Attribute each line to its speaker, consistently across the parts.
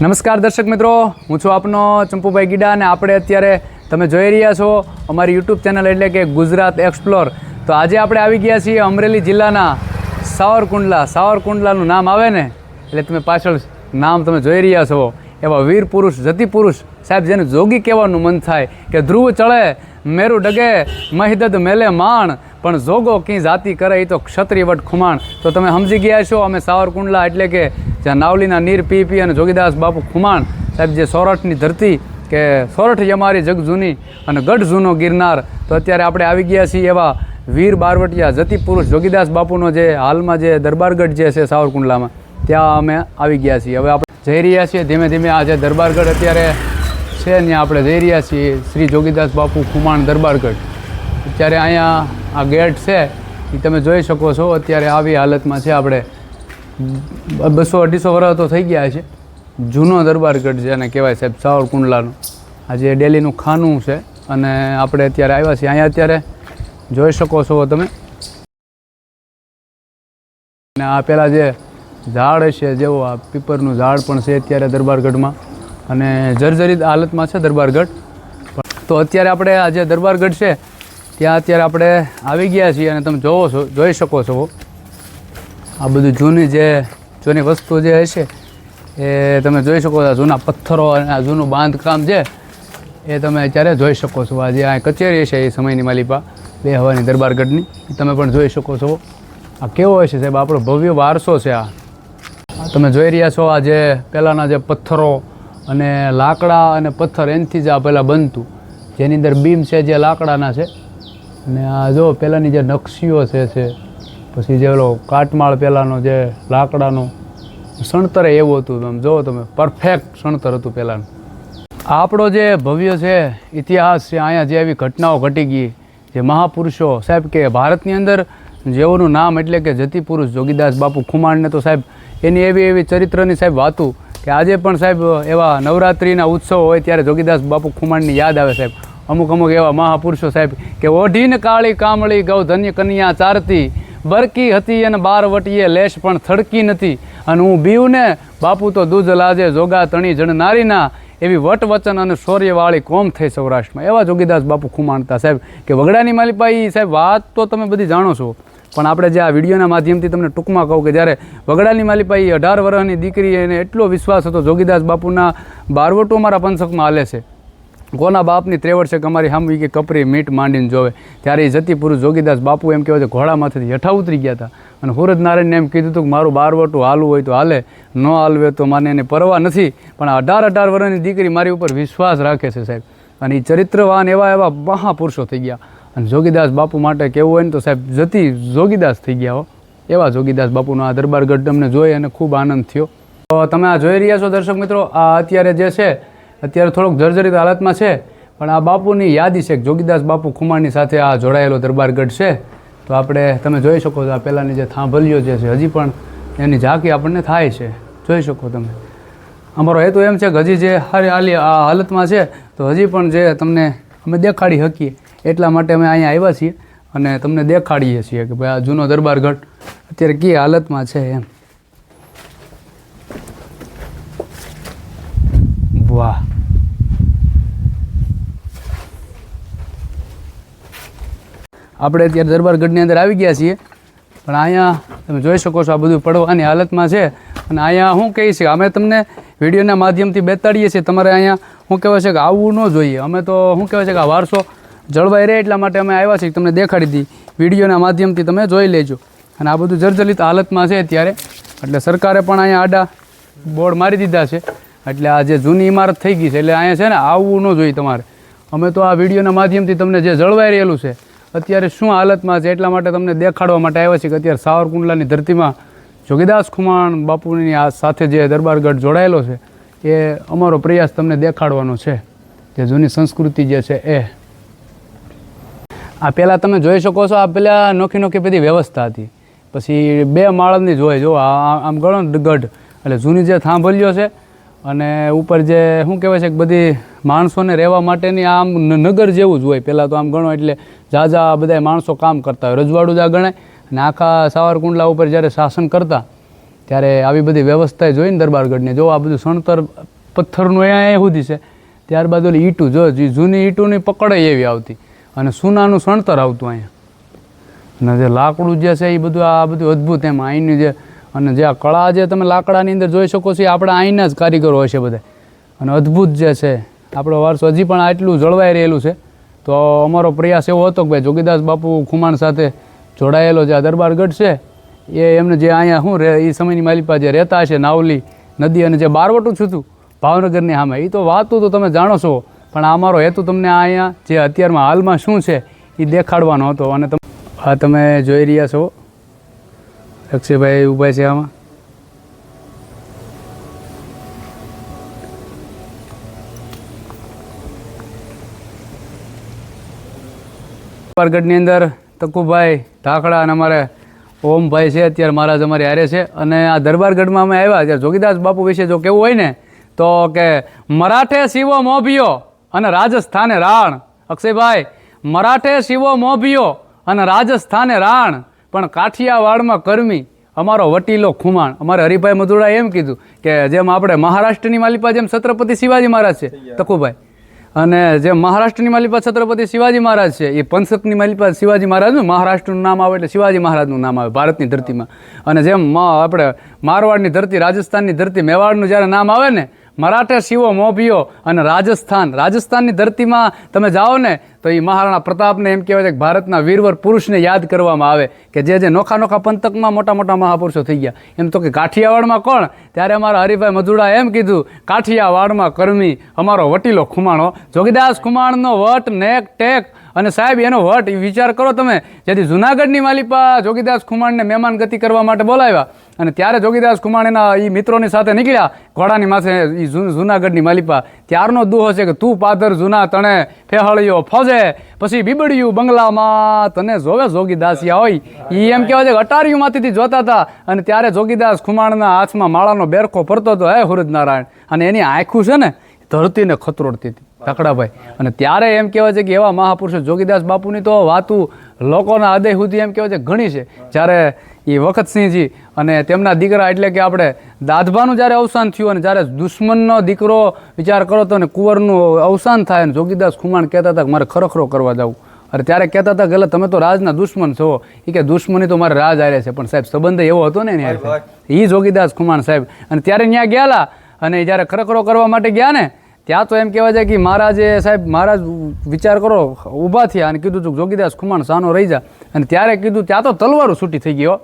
Speaker 1: નમસ્કાર દર્શક મિત્રો, હું છું આપનો ચંપુભાઈ ગીડા અને આપણે અત્યારે તમે જોઈ રહ્યા છો અમારી યુટ્યુબ ચેનલ એટલે કે ગુજરાત એક્સપ્લોર તો આજે આપણે આવી ગયા છીએ અમરેલી જિલ્લાના સાવરકુંડલા. સાવરકુંડલાનું નામ આવે ને, એટલે તમે પાછળ નામ તમે જોઈ રહ્યા છો. એવા વીર પુરુષ, જતિ પુરુષ, સાહેબ, જેને જોગી કહેવાનું મન થાય, કે ધ્રુવ ચળે મેરુ ડગે, મહિદદ મેલે માણ પણ જોગો કી જાતિ કરે એ તો ક્ષત્રિયવટ ખુમાણ. તો તમે સમજી ગયા છો, અમે સાવરકુંડલા એટલે કે જ્યાં નાવલીના નીર પી પી અને જોગીદાસ બાપુ ખુમાણ. સાહેબ, જે સોરઠની ધરતી કે સોરઠ અમારી જગ જૂની અને ગઢ જૂનો ગિરનાર, તો અત્યારે આપણે આવી ગયા છીએ એવા વીર બારવટિયા જતી પુરુષ જોગીદાસ બાપુનો જે હાલમાં જે દરબારગઢ જે છે સાવરકુંડલામાં, ત્યાં અમે આવી ગયા છીએ. હવે આપણે જઈ રહ્યા છીએ, ધીમે ધીમે આ જે દરબારગઢ અત્યારે છે ને આપણે જઈ રહ્યા છીએ, શ્રી જોગીદાસ બાપુ ખુમાણ દરબારગઢ. અત્યારે અહીંયા આ ગેટ છે એ તમે જોઈ શકો છો. અત્યારે આવી હાલતમાં છે આપણે. બસો અઢીસો વર્ષ તો થઈ ગયા છે. જૂનો દરબારગઢ જેને કહેવાય સાહેબ સાવરકુંડલાનું. આ જે ડેલીનું ખાનું છે અને આપણે અત્યારે આવ્યા છીએ. અહીંયા અત્યારે જોઈ શકો છો તમે. અને આ પહેલાં જે ઝાડ છે જેવો આ પીપરનું ઝાડ પણ છે અત્યારે દરબારગઢમાં અને જર્જરિત હાલતમાં છે દરબારગઢ તો અત્યારે આપણે આ જે દરબારગઢ છે ત્યાં અત્યારે આપણે આવી ગયા છીએ અને તમે જોવો છો, જોઈ શકો છો. આ બધું જૂની જે, જૂની વસ્તુ જે હશે, એ તમે જોઈ શકો છો. જૂના પથ્થરો અને આ જૂનું બાંધકામ છે, એ તમે અત્યારે જોઈ શકો છો. આજે આ કચેરી છે એ સમયની માલિપા, બે હવાની દરબારગઢની તમે પણ જોઈ શકો છો. આ કેવો હશે સાહેબ? આપણો ભવ્ય વારસો છે આ તમે જોઈ રહ્યા છો આ જે પહેલાંના જે પથ્થરો અને લાકડા અને પથ્થર એનથી જ આ પહેલાં બનતું. જેની અંદર બીમ છે જે લાકડાના છે. અને આ જો પહેલાંની જે નકશીઓ છે છે, પછી જે ઓલો કાટમાળ પહેલાંનો જે લાકડાનો, સણતર એવું હતું તમે જુઓ તમે પરફેક્ટ સણતર હતું પહેલાંનું. આપણો જે ભવ્ય છે ઇતિહાસ છે, અહીંયા જે એવી ઘટનાઓ ઘટી ગઈ, જે મહાપુરુષો, સાહેબ કે ભારતની અંદર જેઓનું નામ એટલે કે જતી પુરુષ જોગીદાસ બાપુ ખુમાણને તો સાહેબ એની એવી એવી ચરિત્રની સાહેબ વાતું કે આજે પણ સાહેબ એવા નવરાત્રિના ઉત્સવ હોય ત્યારે જોગીદાસ બાપુ ખુમાણની યાદ આવે સાહેબ. અમુક અમુક એવા મહાપુરુષો સાહેબ કે ઓઢીને કાળી કામળી ગૌ ધન્ય કન્યા ચારતી, બરકી હતી અને બાર વટીએ લેશ પણ થડકી નથી. અને હું બીવને, બાપુ તો દૂધ લાજે જોગા તણી જણ નારીના, એવી વટ વચન અને શૌર્યવાળી કોમ થઈ સૌરાષ્ટ્રમાં. એવા જોગીદાસ બાપુ ખુમાણતા સાહેબ કે વગડાની માલિપાઈ, સાહેબ, વાત તો તમે બધી જાણો છો. પણ આપણે જે આ વિડીયોના માધ્યમથી તમને ટૂંકમાં કહું કે જ્યારે વગડાની માલિપાઈ અઢાર વર્ષની દીકરી એને એટલો વિશ્વાસ હતો, જોગીદાસ બાપુના બારવટો મારા પંથકમાં હાલે છે. કોના બાપની ત્રેવડ છે કે અમારી સામે કે કપરી મીટ માંડીને જોવે. ત્યારે એ જતી પુરુષ જોગીદાસ બાપુ એમ કહેવાય છે ઘોડામાંથી હેઠા ઉતરી ગયા હતા. અને હુરજ નારાયણને એમ કીધું હતું કે મારું બારવટું હાલવું હોય તો હાલે, ન હાલવે તો મને એને પરવા નથી. પણ અઢાર અઢાર વર્ષની દીકરી મારી ઉપર વિશ્વાસ રાખે છે સાહેબ. અને એ ચરિત્રવાન એવા એવા મહાપુરુષો થઈ ગયા. અને જોગીદાસ બાપુ માટે કેવું હોય ને તો સાહેબ જતી જોગીદાસ થઈ ગયા હો. એવા જોગીદાસ બાપુનો આ દરબારગઢ અમને જોઈ અને ખૂબ આનંદ થયો. તો તમે આ જોઈ રહ્યા છો દર્શક મિત્રો, આ અત્યારે જે છે અત્યારે થોડોક જર્જરિત હાલતમાં છે, પણ આ બાપુની યાદી છે જોગીદાસ બાપુ ખુમાણની સાથે આ જોડાયેલો દરબારગઢ છે. તો આપણે તમે જોઈ શકો છો આ પહેલાંની જે થાંભલીઓ જે છે, હજી પણ એની ઝાંકી આપણને થાય છે. જોઈ શકો તમે. અમારો હેતુ એમ છે કે હજી જે હાલી આ હાલતમાં છે, તો હજી પણ જે તમને અમે દેખાડી શકીએ, એટલા માટે અમે અહીંયા આવ્યા છીએ અને તમને દેખાડીએ છીએ કે ભાઈ આ જૂનો દરબારગઢ અત્યારે કઈ હાલતમાં છે એમ વાહ આપણે અત્યારે દરબારગઢની અંદર આવી ગયા છીએ. પણ અહીંયા તમે જોઈ શકો છો આ બધું પડવાની હાલતમાં છે. અને અહીંયા શું કહીએ છે અમે તમને વિડીયોના માધ્યમથી બેતાડીએ છીએ. તમારે અહીંયા શું કહેવાય છે કે આવવું ન જોઈએ. અમે તો શું કહેવાય છે કે આ વારસો જળવાઈ રહે એટલા માટે અમે આવ્યા છીએ તમને દેખાડી દી. વિડીયોના માધ્યમથી તમે જોઈ લેજો. અને આ બધું જર્જરિત હાલતમાં છે અત્યારે. એટલે સરકારે પણ અહીંયા આડા બોર્ડ મારી દીધા છે. એટલે આ જે જૂની ઇમારત થઈ ગઈ છે, એટલે અહીંયા છે ને આવવું ન જોઈએ તમારે. અમે તો આ વિડીયોના માધ્યમથી તમને જે જળવાઈ રહેલું છે અત્યારે શું હાલતમાં છે એટલા માટે તમને દેખાડવા માટે આવ્યા છે કે અત્યારે સાવરકુંડલાની ધરતીમાં જોગીદાસ ખુમાણ બાપુની આ સાથે જે દરબારગઢ જોડાયેલો છે, એ અમારો પ્રયાસ તમને દેખાડવાનો છે. જે જૂની સંસ્કૃતિ જે છે એ. આ પહેલાં તમે જોઈ શકો છો, આ પહેલાં નોખી નોખી બધી વ્યવસ્થા હતી. પછી બે માળની જોઈ જો આમ ગણો ગઢ એટલે જૂની જે થાંભલીઓ છે અને ઉપર જે, શું કહેવાય છે કે બધી માણસોને રહેવા માટેની આમ નગર જેવું જ હોય. પહેલાં તો આમ ગણો એટલે ઝાઝા બધા માણસો કામ કરતા હોય. રજવાડું જ આ ગણાય અને આખા સાવરકુંડલા ઉપર જ્યારે શાસન કરતા ત્યારે આવી બધી વ્યવસ્થા જોઈને દરબારગઢને, જો આ બધું સણતર પથ્થરનું અહીંયા સુધી છે, ત્યારબાદ ઓલી ઈંટું, જો જે જૂની ઈંટુની પકડે એવી આવતી અને સોનાનું સણતર આવતું અહીંયા. અને જે લાકડું જે છે એ બધું, આ બધું અદ્ભુત એમ, અહીંની જે અને જે આ કળા જે તમે લાકડાની અંદર જોઈ શકો છો એ આપણા અહીંના જ કારીગરો હશે બધા. અને અદ્ભુત જે છે, આપણો વારસો હજી પણ આટલું જળવાઈ રહેલું છે. તો અમારો પ્રયાસ એવો હતો કે ભાઈ જોગીદાસ બાપુ ખુમાણ સાથે જોડાયેલો જે આ દરબારગઢ છે, એ એમને જે અહીંયા શું રહે એ સમયની માલિપા જે રહેતા હશે, નાવલી નદી અને જે બારવટું છું ભાવનગરની સામે એ તો વાતું તો તમે જાણો છો, પણ અમારો હેતુ તમને અહીંયા જે અત્યારમાં હાલમાં શું છે એ દેખાડવાનો હતો. અને તમે આ તમે જોઈ રહ્યા છો. અક્ષયભાઈ ઊભા છે આમાં. પારગઢની અંદર તકુભાઈ ઢાકડા અને અમારે ઓમભાઈ છે, અત્યારે મહારાજ અમારી હારે છે. અને આ દરબારગઢમાં અમે આવ્યા જ્યારે જોગીદાસ બાપુ વિશે જો કેવું હોય ને, તો કે મરાઠે શિવો મોભિયો અને રાજસ્થાને રાણ. અક્ષયભાઈ, મરાઠે શિવો મોભિયો અને રાજસ્થાને રાણ. પણ કાઠિયાવાડમાં કરમી અમારો વટીલો ખુમાણ. અમારે હરિભાઈ મધુરાએ એમ કીધું કે જેમ આપણે મહારાષ્ટ્રની માલિપા જેમ છત્રપતિ શિવાજી મહારાજ છે તકુભાઈ. અને જેમ મહારાષ્ટ્રની માલિપા છત્રપતિ શિવાજી મહારાજ છે એ પંચકની માલિપા શિવાજી મહારાજનું મહારાષ્ટ્રનું નામ આવે એટલે શિવાજી મહારાજનું નામ આવે ભારતની ધરતીમાં. અને જેમ આપણે મારવાડની ધરતી રાજસ્થાનની ધરતી મેવાડનું જ્યારે નામ આવે ને મરાઠે શિવો મોભીઓ અને રાજસ્થાન. રાજસ્થાનની ધરતીમાં તમે જાઓ ને તો એ મહારાણા પ્રતાપને એમ કહેવાય છે કે ભારતના વીરવર પુરુષને યાદ કરવામાં આવે કે જે જે નોખા નોખા પંથકમાં મોટા મોટા મહાપુરુષો થઈ ગયા. એમ તો કે કાઠિયાવાડમાં કોણ? ત્યારે અમારા હરિભાઈ મજુડા એમ કીધું કાઠિયાવાડમાં કરમી અમારો વટીલો ખુમાણો. જોગીદાસ ખુમાણનો વટ નેક ટેક અને સાહેબ, એનો વટ વિચાર કરો તમે. જેથી જુનાગઢની માલિપા જોગીદાસ ખુમાણને મહેમાન ગતિ કરવા માટે બોલાવ્યા. અને ત્યારે જોગીદાસ ખુમાણ એના એ મિત્રોની સાથે નીકળ્યા ઘોડાની માથે એ જુનાગઢની માલિપા. ત્યારનો દુહો છે કે તું પાદર જૂના તણે ફેહળિયો ફોજે. પછી બીબડિયું બંગલામાં તને જોવે જોગીદાસિયા હોય. એ એમ કહેવાય છે કે અટારીયુંમાંથી જોતા હતા. અને ત્યારે જોગીદાસ ખુમાણના હાથમાં માળાનો બેરખો ફરતો હતો. હે હુરજ નારાયણ અને એની આંખું છે ને, ધરતીને ખતરોડતી હતી. ધકડાભાઈ અને ત્યારે એમ કહેવાય છે કે એવા મહાપુરુષો જોગીદાસ બાપુની તો વાતું લોકોના હૃદય સુધી એમ કહેવાય છે ઘણી છે. જ્યારે એ વખતસિંહજી અને તેમના દીકરા એટલે કે આપણે દાદભાનું જ્યારે અવસાન થયું અને જ્યારે દુશ્મનનો દીકરો વિચાર કરો તો ને કુંવરનું અવસાન થાય અને જોગીદાસ ખુમાણ કહેતા હતા કે મારે ખરખરો કરવા જવું અરે ત્યારે કહેતા હતા કે એટલે તમે તો રાજના દુશ્મન છો. એ કે દુશ્મની તો મારે રાજ આવ્યા છે. પણ સાહેબ સંબંધ એવો હતો ને એની એ જોગીદાસ ખુમાણ સાહેબ. અને ત્યારે ત્યાં ગયેલા અને જ્યારે ખરખરો કરવા માટે ગયા ને ત્યાં તો એમ કહેવાય છે કે મહારાજે સાહેબ મહારાજ વિચાર કરો ઊભા થયા અને કીધું તું જોગીદાસ ખુમાણ સાનો રહી જા. અને ત્યારે કીધું ત્યાં તો તલવારું છૂટી થઈ ગયો.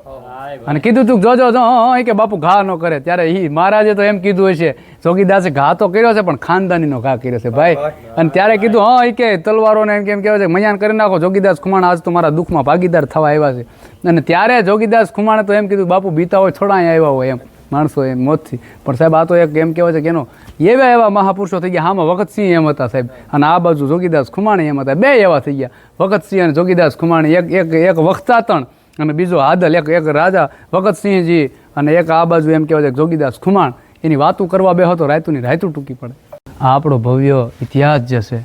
Speaker 1: અને કીધું તું જોજો જો હં, કે બાપુ ઘા ન કરે. ત્યારે એ મહારાજે તો એમ કીધું હશે જોગીદાસે ઘા તો કર્યો છે પણ ખાનદાનીનો ઘા કર્યો છે ભાઈ. અને ત્યારે કીધું હા એ કે તલવારોને એમ કેમ કહેવાય છે મયાન કરી નાખો જોગીદાસ ખુમાણ આજ તો મારા દુઃખમાં ભાગીદાર થવા આવ્યા છે. અને ત્યારે જોગીદાસ ખુમાણે તો એમ કીધું બાપુ બીતા હોય થોડા અહીંયા આવ્યા હોય એમ. માણસો એમ મોતથી. પણ સાહેબ આ તો એક એમ કહેવાય છે કે એનો એવા એવા મહાપુરુષો થઈ ગયા. હામાં વખતસિંહ એમ હતા સાહેબ. અને આ બાજુ જોગીદાસ ખુમાણી એમ હતા. બે એવા થઈ ગયા. વખતસિંહ અને જોગીદાસ ખુમાણી. એક એક એક વખતાતણ અને બીજો આદલ. એક એક રાજા ભગતસિંહજી અને એક આ બાજુ એમ કહેવાય છે જોગીદાસ ખુમાણ. એની વાતું કરવા બે હતો રાયતુની રાયતું ટૂંકી પડે. આ આપણો ભવ્ય ઇતિહાસ જે છે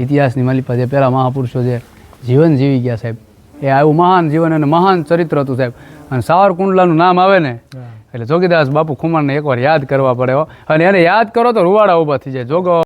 Speaker 1: ઇતિહાસની માલિકા જે પહેલાં મહાપુરુષો જે જીવન જીવી ગયા સાહેબ. એ આવું મહાન જીવન અને મહાન ચરિત્ર હતું સાહેબ. અને સાવરકુંડલાનું નામ આવે ને એટલે જોગીદાસ બાપુ ખુમારને એકવાર યાદ કરવા પડે હો. અને એને યાદ કરો તો રૂવાડા ઊભા થઈ જાય. જોગો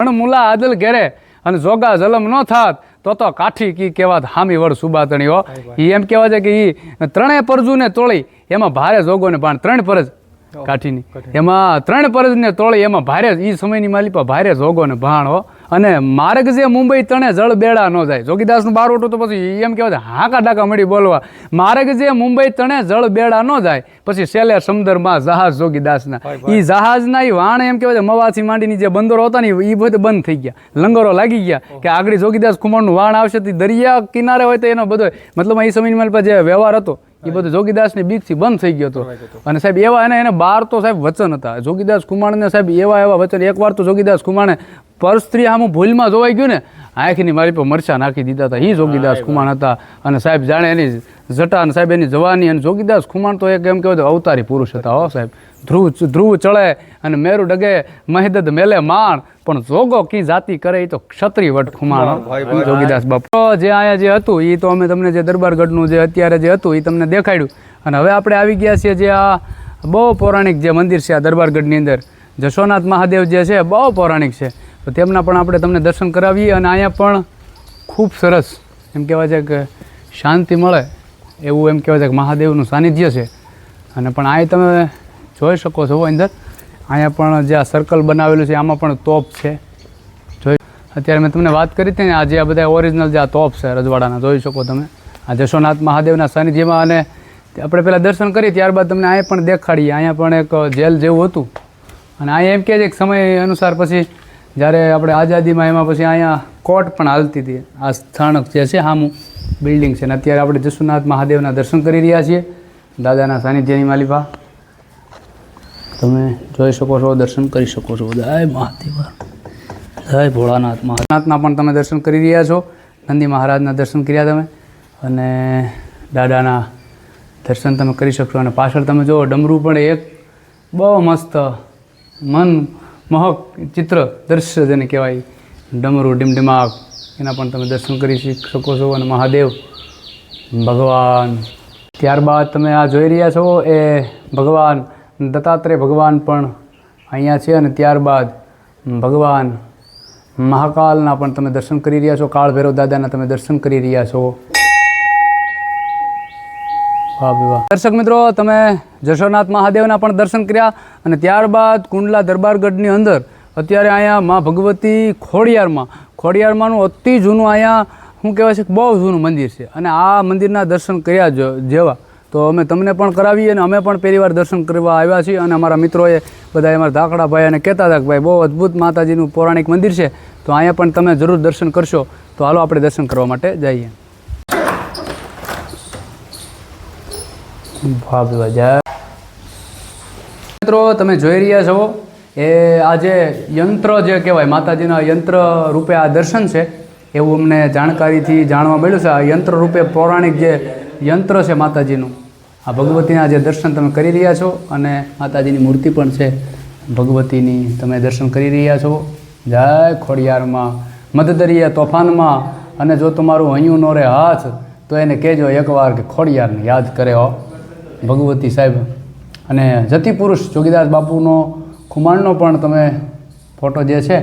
Speaker 1: પણ મુલા આદલ ઘેરે અને જોગા જલમ ન થાત તો તો કાઠી કી કહેવાત હામી વડ સુબાતણી હો. એ એમ કહેવા છે કે ઈ ત્રણેય પરજુને તોળી એમાં ભારે જોગોને ભાણ ત્રણ પરજ કાઠીની. એમાં ત્રણ પરજને તોળી એમાં ભારે એ સમયની માલિપા ભારે જોગોને ભાણ હો. અને માર્ગ જે મુંબઈ તણે જળ બેડા ન જાય. જોગીદાસનું બારોટું તો પછી એમ કહેવાય હાકા ડાકા મળી બોલવા. માર્ગ જે મુંબઈ તણે જળ બેડા ન જાય પછી સેલે સમુદ્રમાં જહાજ જોગીદાસના. એ જહાજના એ વાણ એમ કહેવાય મવાથી માંડીની જે બંદરો હતા ને એ બધે બંધ થઈ ગયા. લંગરો લાગી ગયા કે આગળ જોગીદાસ કુમારનું વાણ આવશે તે દરિયા કિનારે હોય તો એનો બધો મતલબ એ સમયમાં જે વ્યવહાર હતો એ બધું જોગીદાસની બીકથી બંધ થઈ ગયો હતો. અને સાહેબ એવા એને એને બાર તો સાહેબ વચન હતા. જોગીદાસ કુમારને સાહેબ એવા એવા વચન એકવાર તો જોગીદાસ કુમાણે પર સ્ત્રી આમ ભૂલમાં જોવાઈ ગયું ને આંખની મારી પર મરચા નાખી દીધા હતા. એ જોગીદાસ ખુમાણ હતા. અને સાહેબ જાણે એની જટા અને સાહેબ એની જવાની અને જોગીદાસ ખુમાણ તો એક એમ કહેવાય તો અવતારી પુરુષ હતા હો સાહેબ. ધ્રુવ ધ્રુવ ચડે અને મેરુ ડગે મહેદદ મેલે માણ. પણ જોગો કી જાતિ કરે એ તો ક્ષત્રિય વટ ખુમાણ જોગીદાસ બાપુ. જે અહીંયા જે હતું એ તો અમે તમને જે દરબારગઢનું જે અત્યારે જે હતું એ તમને દેખાડ્યું. અને હવે આપણે આવી ગયા છીએ જે આ બહુ પૌરાણિક જે મંદિર છે આ દરબારગઢની અંદર. જશોનાથ મહાદેવ જે છે બહુ પૌરાણિક છે. તો તેમના પણ આપણે તમને દર્શન કરાવીએ અને અહીંયા પણ ખૂબ સરસ એમ કહેવાય છે કે શાંતિ મળે એવું એમ કહેવાય છે કે મહાદેવનું સાનિધ્ય છે. અને પણ અહીં તમે જોઈ શકો છો અંદર. અહીંયા પણ જે આ સર્કલ બનાવેલું છે, આમાં પણ તોપ છે. જોઈ અત્યારે મેં તમને વાત કરી હતી ને, આ જે આ બધા ઓરિજિનલ જે આ તોપ છે રજવાડાના, જોઈ શકો તમે. આ જશોનાથ મહાદેવના સાનિધ્યમાં અને આપણે પહેલાં દર્શન કરી ત્યારબાદ તમને અહીંયા પણ દેખાડીએ. અહીંયા પણ એક જેલ જેવું હતું. અને અહીંયા એમ કહે છે કે સમય અનુસાર પછી જ્યારે આપણે આઝાદીમાં એમાં પછી અહીંયા કોર્ટ પણ હાલતી હતી. આ સ્થાનક જે છે સામું બિલ્ડિંગ છે. અને અત્યારે આપણે જશુનાથ મહાદેવના દર્શન કરી રહ્યા છીએ. દાદાના સાનિધ્યની માલિકા. તમે જોઈ શકો છો, દર્શન કરી શકો છો. જય મહાદેવ. જય ભોળાનાથ મહાનાથના પણ તમે દર્શન કરી રહ્યા છો. નંદી મહારાજના દર્શન કર્યા તમે. અને દાદાના દર્શન તમે કરી શકશો. અને પાછળ તમે જુઓ, ડમરું પણ એક બહુ મસ્ત મન મોહક ચિત્ર દર્શ્ય જેને કહેવાય. ડમરું ડીમડીમાક એના પણ તમે દર્શન કરી શકો છો અને મહાદેવ, ભગવાન. ત્યારબાદ તમે આ જોઈ રહ્યા છો એ ભગવાન, દત્તાત્રેય ભગવાન પણ અહીંયા છે અને ત્યારબાદ ભગવાન મહાકાલના પણ તમે દર્શન કરી રહ્યા છો, કાળભૈરવ દાદાના તમે દર્શન કરી રહ્યા છો. વાહ વાહ. દર્શક મિત્રો, તમે જશોનાથ મહાદેવના પણ દર્શન કર્યા અને ત્યારબાદ કુંડલા દરબારગઢની અંદર અત્યારે અહીંયા મા ભગવતી ખોડિયારમાં, ખોડિયારમાંનું અતિ જૂનું અહીંયા, શું કહેવાય છે, બહુ જૂનું મંદિર છે. અને આ મંદિરના દર્શન કર્યા જેવા. તો અમે તમને પણ કરાવીએ અને અમે પણ પહેલી વાર દર્શન કરવા આવ્યા છીએ. અને અમારા મિત્રોએ બધા અમારા ધાકડા ભાઈ અને કહેતા હતા કે ભાઈ, બહુ અદ્ભુત માતાજીનું પૌરાણિક મંદિર છે. તો અહીંયા પણ તમે જરૂર દર્શન કરશો. તો હાલો આપણે દર્શન કરવા માટે જઈએ. વાહ બજાર મિત્રો, તમે જોઈ રહ્યા છો, એ આ જે યંત્ર જે કહેવાય, માતાજીના યંત્ર રૂપે આ દર્શન છે, એવું અમને જાણકારીથી જાણવા મળ્યું છે. આ યંત્ર રૂપે પૌરાણિક જે યંત્ર છે માતાજીનું, આ ભગવતીના જે દર્શન તમે કરી રહ્યા છો અને માતાજીની મૂર્તિ પણ છે. ભગવતીની તમે દર્શન કરી રહ્યા છો. જય ખોડિયારમાં મદદરીએ તોફાનમાં, અને જો તમારું હૈયું નો રે હાથ, તો એને કહેજો એકવાર કે ખોડિયારને યાદ કરે હો. ભગવતી સાહેબ અને જતી પુરુષ જોગીદાસ બાપુનો ખુમાણનો પણ તમે ફોટો જે છે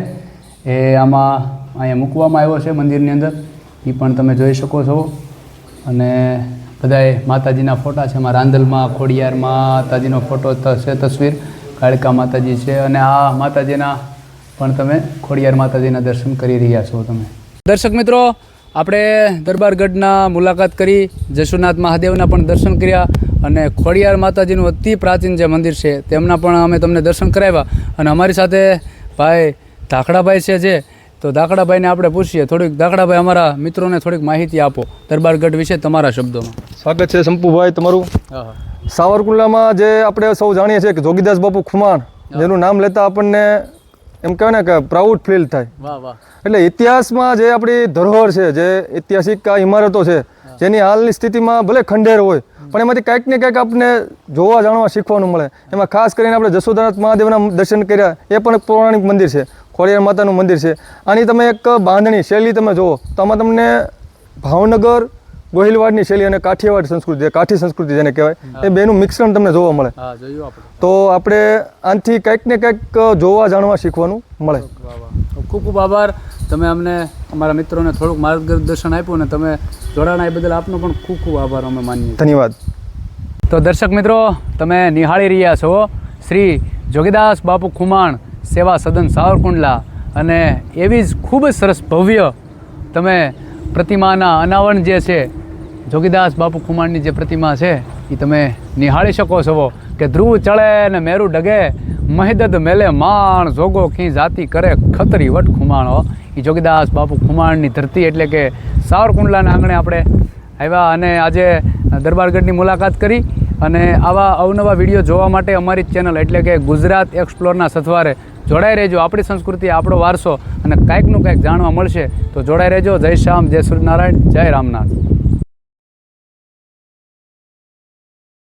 Speaker 1: એ આમાં અહીંયા મૂકવામાં આવ્યો છે મંદિરની અંદર. એ પણ તમે જોઈ શકો છો. અને બધાએ માતાજીના ફોટા છે. એમાં રાંદલમાં, ખોડિયારમાં માતાજીનો ફોટો છે તસવીર. કાળકા માતાજી છે. અને આ માતાજીના પણ તમે ખોડિયાર માતાજીના દર્શન કરી રહ્યા છો તમે. દર્શક મિત્રો, આપણે દરબારગઢના મુલાકાત કરી. જશુનાથ મહાદેવના પણ દર્શન કર્યા. અને ખોડિયાર માતાજીનું અતિ પ્રાચીન જે મંદિર છે તેમના પણ અમે તમને દર્શન કરાવ્યા. અને અમારી સાથે ભાઈ ધાકડાભાઈ છે જે તો ધાકડાભાઈને આપણે પૂછીએ થોડીક ધાકડાભાઈ અમારા મિત્રોને થોડીક માહિતી આપો દરબારગઢ વિશે તમારા શબ્દોમાં.
Speaker 2: સ્વાગત છે શંપુભાઈ તમારું. સાવરકુંડલામાં જે આપણે સૌ જાણીએ છીએ કે જોગીદાસ બાપુ ખુમાણ જેનું નામ લેતા આપણને એમ કહેવાય ને કે પ્રાઉડ ફીલ થાય.
Speaker 1: વાહ વાહ.
Speaker 2: એટલે ઇતિહાસમાં જે આપણી ધરોહર છે જે ઐતિહાસિક આ ઇમારતો છે જેની હાલની સ્થિતિમાં ભલે ખંડેર હોય પણ એમાંથી કંઈક ને કંઈક આપણને જોવા જાણવા શીખવાનું મળે. એમાં ખાસ કરીને આપણે જશોદાનાથ મહાદેવના દર્શન કર્યા એ પણ એક પૌરાણિક મંદિર છે ખોડિયાર માતાનું મંદિર છે. આની તમે એક બાંધણી શૈલી તમે જુઓ તો આમાં તમને ભાવનગર ગોહિલવાડની શૈલી અને કાઠિયાવાડ સંસ્કૃતિ કાઠી સંસ્કૃતિ જેને કહેવાય એ બેનું મિશ્રણ તમને જોવા મળે.
Speaker 1: આપણે.
Speaker 2: તો આપણે આનાથી કંઈક ને કંઈક જોવા જાણવા શીખવાનું મળે.
Speaker 1: ખૂબ ખૂબ આભાર. તમે અમને અમારા મિત્રોને થોડુંક માર્ગદર્શન આપ્યું અને તમે જોડાણા એ બદલ આપનો પણ ખૂબ ખૂબ આભાર અમે માનીએ
Speaker 2: ધન્યવાદ.
Speaker 1: તો દર્શક મિત્રો તમે નિહાળી રહ્યા છો શ્રી જોગીદાસ બાપુ ખુમાણ સેવા સદન સાવરકુંડલા. અને એવી જ ખૂબ જ સરસ ભવ્ય તમે પ્રતિમાના અનાવરણ જે છે જોગીદાસ બાપુ ખુમાણની જે પ્રતિમા છે એ તમે નિહાળી શકો છો કે ધ્રુવ ચડે ને મેરુ ડગે મહિદદ મેલે માણ, જોગો કી જાતિ કરે, ખતરી વટ ખુમાણો. એ જોગીદાસ બાપુ ખુમાણની ધરતી એટલે કે સાવરકુંડલાના આંગણે આપણે આવ્યા અને આજે દરબારગઢની મુલાકાત કરી અને આવા અવનવા વીડિયો જોવા માટે અમારી ચેનલ એટલે કે ગુજરાત એક્સપ્લોરના સથવારે જોડાઈ રહેજો. આપણી સંસ્કૃતિ આપણો વારસો અને કાંઈકનું કાંઈક જાણવા મળશે તો જોડાઈ રહેજો. જય શ્યામ, જય સૂર્યનારાયણ, જય રામનાથ.